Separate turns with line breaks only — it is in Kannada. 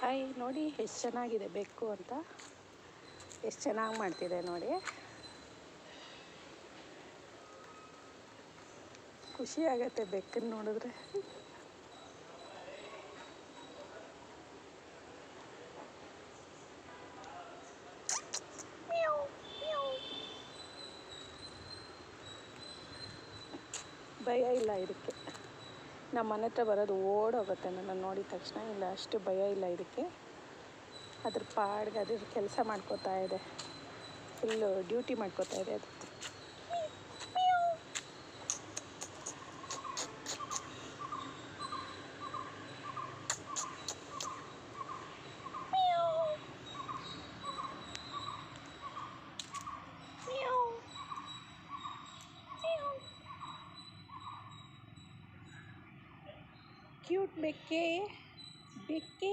ಹಾಯ್ ನೋಡಿ ಎಷ್ಟು ಚೆನ್ನಾಗಿದೆ ಬೆಕ್ಕು ಅಂತ. ಎಷ್ಟು ಚೆನ್ನಾಗಿ ಮಾಡ್ತಿದೆ ನೋಡಿ. ಖುಷಿ ಆಗತ್ತೆ ಬೆಕ್ಕನ್ನು ನೋಡಿದ್ರೆ. ಭಯ ಇಲ್ಲ ಇದಕ್ಕೆ. ನಮ್ಮ ಮನೆ ಹತ್ರ ಬರೋದು ಓಡೋಗುತ್ತೆ ನನ್ನ ನೋಡಿದ ತಕ್ಷಣ. ಇಲ್ಲ, ಅಷ್ಟು ಭಯ ಇಲ್ಲ ಇದಕ್ಕೆ. ಅದ್ರ ಪಾಡ್ಗೆ ಅದ್ರ ಕೆಲಸ ಮಾಡ್ಕೋತಾ ಇದೆ. ಫುಲ್ಲು ಡ್ಯೂಟಿ ಮಾಡ್ಕೋತಾ ಇದೆ ಅದು. ಕ್ಯೂಟ್ ಬೆಕ್ಕೆ ಬೆಕ್ಕೆ